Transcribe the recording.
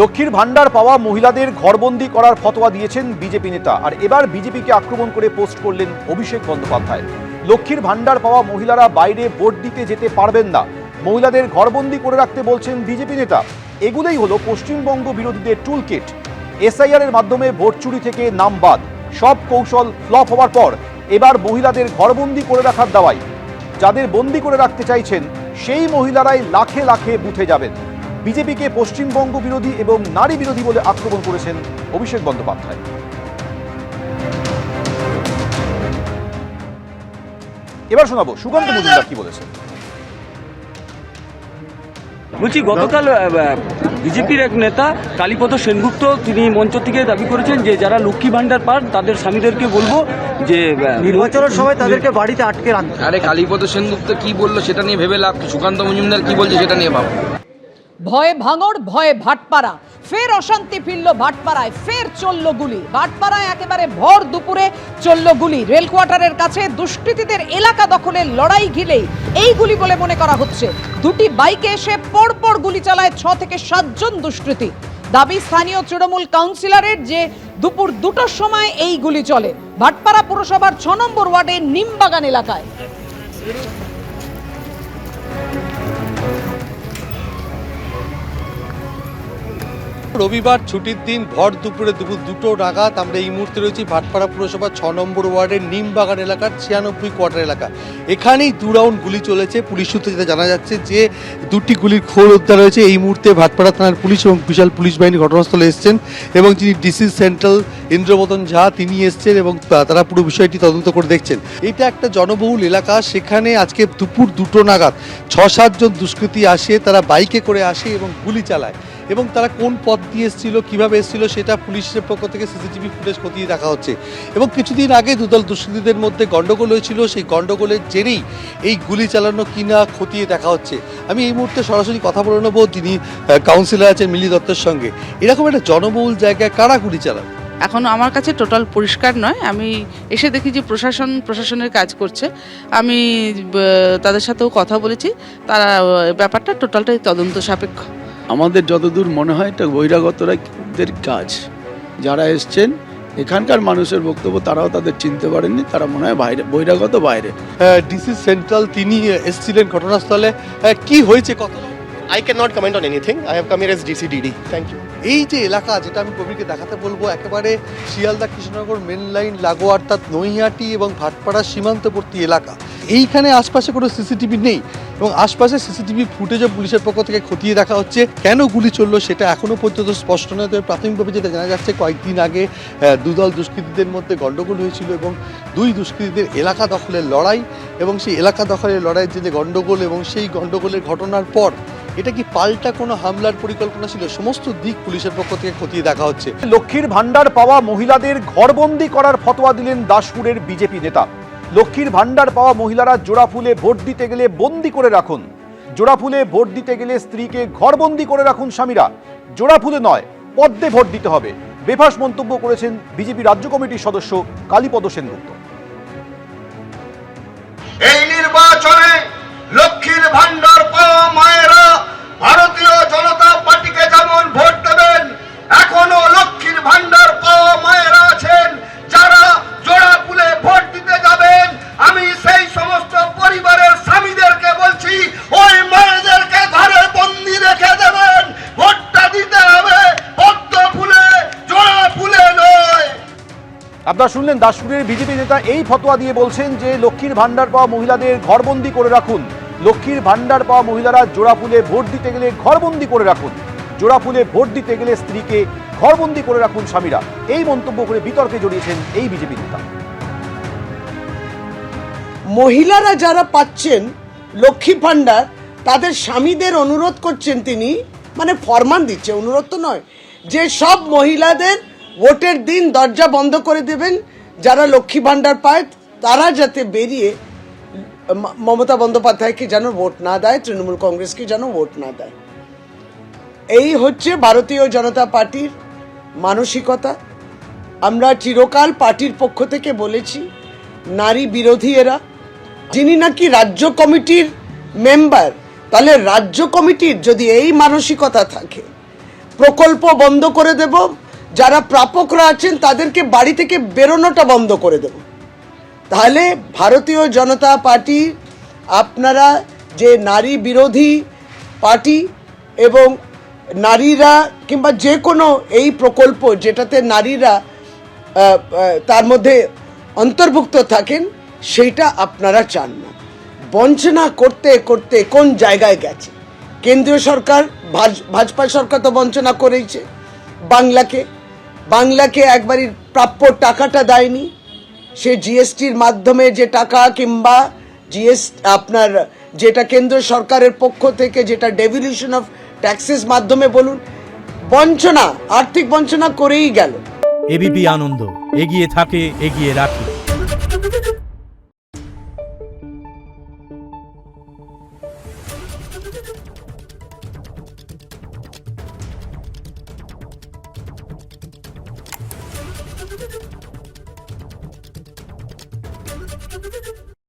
লক্ষ্মীর ভান্ডার পাওয়া মহিলাদের ঘরবন্দি করার ফতোয়া দিয়েছেন বিজেপি নেতা। আর এবার বিজেপিকে আক্রমণ করে পোস্ট করলেন অভিষেক বন্দ্যোপাধ্যায়। লক্ষ্মীর ভান্ডার পাওয়া মহিলারা বাইরে ভোট দিতে যেতে পারবেন না। মহিলাদের ঘরবন্দি করে রাখতে বলছেন বিজেপি নেতা। এগুলোই হলো পশ্চিমবঙ্গ বিরোধীদের টুল কিট এসআইআর এর মাধ্যমে ভোট চুরি থেকে নাম বাদ। সব কৌশল ফ্লপ হওয়ার পর এবার মহিলাদের ঘরবন্দি করে রাখার দাওয়াই। যাদের বন্দি করে রাখতে চাইছেন, সেই মহিলারাই লাখে লাখে বুথে যাবেন। বিজেপিকে পশ্চিমবঙ্গ বিরোধী এবং নারী বিরোধী বলে আক্রমণ করেছেন অভিষেক বন্দ্যোপাধ্যায়। এবার শোনাবো সুকান্ত মজুমদার কি বলেছেন? বলছি গতকাল বিজেপির এক নেতা কালীপদ সেনগুপ্ত তিনি মঞ্চ থেকে দাবি করেছেন যে যারা লক্ষ্মী ভাণ্ডার পান তাদের স্বামীদেরকে বলব যে নির্বাচনের সময় তাদেরকে বাড়িতে আটকে রাখতে। আরে কালীপদ সেনগুপ্ত কি বলল সেটা নিয়ে ভেবে লাভ সুকান্ত মজুমদার কি বলছে সেটা নিয়ে ভাবো। ভয়ে ভাঙড় ভয়ে ভাটপাড়া। ফের অশান্তি ফিরল ভাটপাড়ায়, ফের চলল গুলি। ভাটপাড়ায় একেবারে ভর দুপুরে চলল গুলি। রেল কোয়ার্টারের কাছে দুষ্কৃতীদের এলাকা দখলের লড়াই ঘিলেই। এই গুলি বলে মনে করা হচ্ছে, দুটি বাইকে এসে পরপর গুলি চালায় ছ থেকে সাতজন দুষ্কৃতী। দাবি স্থানীয় তৃণমূল কাউন্সিলরের যে দুপুর দুটোর সময় এই গুলি চলে। ভাটপাড়া পুরসভার ছ নম্বর ওয়ার্ডের নিমবাগান এলাকায়। রবিবার ছুটির দিন ভর দুপুরে দুপুর দুটো নাগাদ আমরা এই মুহূর্তে রয়েছি ভাটপাড়া পুরসভা ছ নম্বর ওয়ার্ডের নিমবাগান এলাকার ছিয়ানব্বই কোয়ার্টার এলাকা। এখানেই দু রাউন্ড গুলি চলেছে, পুলিশ সূত্রে যেটা জানা যাচ্ছে যে দুটি গুলির খোল উদ্ধার হয়েছে। এই মুহূর্তে ভাটপাড়া থানার পুলিশ এবং বিশাল পুলিশ বাহিনী ঘটনাস্থলে এসছেন এবং যিনি ডিসি সেন্ট্রাল ইন্দ্রমতন ঝা, তিনি এসছেন এবং তারা পুরো বিষয়টি তদন্ত করে দেখছেন। এটা একটা জনবহুল এলাকা, সেখানে আজকে দুপুর দুটো নাগাদ ছ সাতজন দুষ্কৃতী আসে, তারা বাইকে করে আসে এবং গুলি চালায়। এবং তারা কোন পথ দিয়ে এসেছিল, কীভাবে এসেছিল, সেটা পুলিশের পক্ষ থেকে সিসিটিভি ফুটেজ খতিয়ে দেখা হচ্ছে। এবং কিছুদিন আগে দুদল দুষ্কৃতীদের মধ্যে গন্ডগোল হয়েছিল, সেই গন্ডগোলের জেরেই এই গুলি চালানো কিনা খতিয়ে দেখা হচ্ছে। আমি এই মুহূর্তে সরাসরি কথা বলে নেব যিনি কাউন্সিলর আছেন মিলি দত্তের সঙ্গে। এরকম একটা জনবহুল জায়গায় কারা গুলি চালান এখন আমার কাছে টোটাল পরিষ্কার নয়। আমি এসে দেখি যে প্রশাসন, প্রশাসনের কাজ করছে। আমি তাদের সাথেও কথা বলেছি। তারা ব্যাপারটা টোটালটাই তদন্ত সাপেক্ষ। আমাদের যতদূর মনে হয় এটা বহিরাগতরাদের কাজ। যারা এসছেন এখানকার মানুষের বক্তব্য তারাও তাদের চিনতে পারেননি তারা মনে হয় বাইরে বহিরাগত বাইরে। ডিসি সেন্ট্রাল তিনি এসেছিলেন ঘটনাস্থলে। আহ, কি হয়েছে কত I cannot comment on anything. I have come here DC DD thank you এই যে এলাকা যেটা আমি কবিরকে দেখাতে বলব একেবারে শিয়ালদা কৃষ্ণনগর মেন লাইন লাগোয়া অর্থাৎ নৈহাটি এবং ভাটপাড়া সীমান্তবর্তী এলাকা। এইখানে আশপাশে কোনো সিসিটিভি নেই এবং আশপাশে সিসিটিভি ফুটেজও পুলিশের পক্ষ থেকে খতিয়ে দেখা হচ্ছে। কেন গুলি চলল সেটা এখনও পর্যন্ত স্পষ্ট নয়। তবে প্রাথমিকভাবে যেটা জানা যাচ্ছে, কয়েকদিন আগে দুদল দুষ্কৃতীদের মধ্যে গণ্ডগোল হয়েছিল এবং দুই দুষ্কৃতীদের এলাকা দখলের লড়াই এবং সেই এলাকা দখলের লড়াইয়ের যে গণ্ডগোল এবং সেই গণ্ডগোলের ঘটনার পর এটা কি পাল্টা কোনো হামলার পরিকল্পনা ছিল? সমস্ত দিক পুলিশের পক্ষ থেকে খতিয়ে দেখা হচ্ছে। লক্ষ্মীর ভান্ডার পাওয়া মহিলাদের ঘরবন্দি করার ফতোয়া দিলেন দাসপুরের বিজেপি নেতা। লক্ষ্মীর ভান্ডার পাওয়া মহিলারা জোড়া ফুলে ভোট দিতে গেলে বন্দি করে রাখুন। জোড়া ফুলে ভোট দিতে গেলে স্ত্রীকে ঘরবন্দি করে রাখুন স্বামীরা। জোড়া ফুলে নয়, পদ্মে ভোট দিতে হবে। বেফাস মন্তব্য করেছেন বিজেপি রাজ্য কমিটির সদস্য কালীপদ সেনগুপ্ত। আপনারা শুনলেন দাসপুরের বিজেপি নেতা এই ফতোয়া দিয়ে বলছেন যে লক্ষ্মীর ভান্ডার পাওয়া মহিলাদের ঘরবন্দি করে রাখুন। লক্ষ্মীর ভান্ডার পাওয়া মহিলারা জোড়া ফুলে ভোট দিতে গেলে ঘরবন্দি করে রাখুন। জোড়া ফুলে ভোট দিতে গেলে স্ত্রীকে ঘরবন্দি করে রাখুন স্বামীরা। এই মন্তব্য করে বিতর্কে জড়িয়েছেন এই বিজেপি নেতা। মহিলারা যারা পাচ্ছেন লক্ষ্মী ভাণ্ডার, তাদের স্বামীদের অনুরোধ করছেন তিনি মানে ফরমান দিচ্ছে, অনুরোধ তো নয়, যে সব মহিলাদের ভোটের দিন দরজা বন্ধ করে দেবেন যারা লক্ষ্মী ভাণ্ডার পায়, তারা যাতে বেরিয়ে মমতা বন্দ্যোপাধ্যায়কে যেন ভোট না দেয়, তৃণমূল কংগ্রেসকে যেন ভোট না দেয়। এই হচ্ছে ভারতীয় জনতা পার্টির মানসিকতা। আমরা চিরকাল পার্টির পক্ষ থেকে বলেছি, নারী বিরোধী এরা। যিনি নাকি রাজ্য কমিটির মেম্বার, তাহলে রাজ্য কমিটির যদি এই মানসিকতা থাকে, প্রকল্প বন্ধ করে দেব যারা প্রাপকরা আছেন, তাদেরকে বাড়ি থেকে বেরোনোটা বন্ধ করে দেব। তাহলে ভারতীয় জনতা পার্টি, আপনারা যে নারী বিরোধী পার্টি এবং নারীরা কিংবা যে কোনো এই প্রকল্প যেটাতে নারীরা তার মধ্যে অন্তর্ভুক্ত থাকেন, সেইটা আপনারা চান না। বঞ্চনা করতে করতে কোন জায়গায় গেছে? কেন্দ্রীয় সরকার, ভাজ- ভাজপা সরকার তো বঞ্চনা করেইছে বাংলাকে। বাংলাকে একবারই প্রাপ্য টাকাটা দেয়নি। সে জিএসটির মাধ্যমে যে টাকা কিংবা জিএস আপনার যেটা কেন্দ্র সরকারের পক্ষ থেকে যেটা ডেভিলিউশন অফ ট্যাক্সেস মাধ্যমে বলুন, বঞ্চনা, আর্থিক বঞ্চনা করেই গেল। এবিপি আনন্দ, এগিয়ে থাকে, এগিয়ে রাখে।